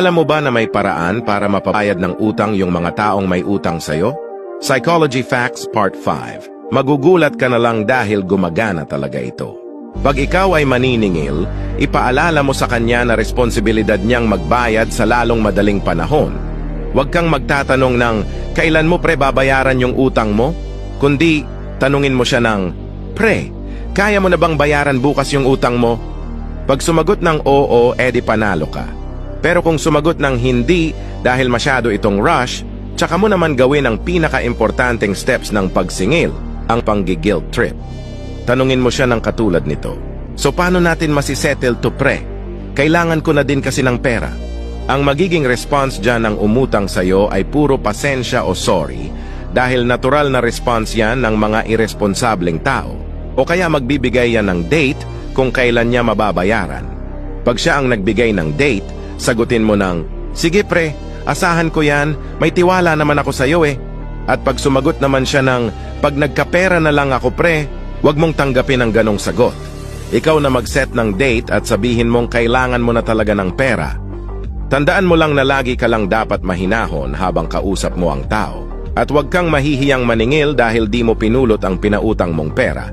Alam mo ba na may paraan para mapabayad ng utang yung mga taong may utang sa'yo? Psychology Facts Part 5 Magugulat ka na lang dahil gumagana talaga ito. Pag ikaw ay maniningil, ipaalala mo sa kanya na responsibilidad niyang magbayad sa lalong madaling panahon. Huwag kang magtatanong ng, kailan mo pre babayaran yung utang mo? Kundi, tanungin mo siya ng, Pre, kaya mo na bang bayaran bukas yung utang mo? Pag sumagot ng oo, edi panalo ka. Pero kung sumagot ng hindi dahil masyado itong rush, tsaka mo naman gawin ang pinaka-importanting steps ng pagsingil, ang panggi-guilt trip. Tanungin mo siya ng katulad nito. So paano natin masisettle to pre? Kailangan ko na din kasi ng pera. Ang magiging response dyan ng umutang sa'yo ay puro pasensya o sorry dahil natural na response yan ng mga irresponsableng tao. O kaya magbibigay yan ng date kung kailan niya mababayaran. Pag siya ang nagbigay ng date, sagutin mo ng, Sige pre, asahan ko yan, may tiwala naman ako sa'yo eh. At pag sumagot naman siya ng, Pag nagkapera na lang ako pre, Huwag mong tanggapin ang ganong sagot. Ikaw na mag-set ng date at sabihin mong kailangan mo na talaga ng pera. Tandaan mo lang na lagi ka lang dapat mahinahon habang kausap mo ang tao. At huwag kang mahihiyang maningil dahil di mo pinulot ang pinautang mong pera.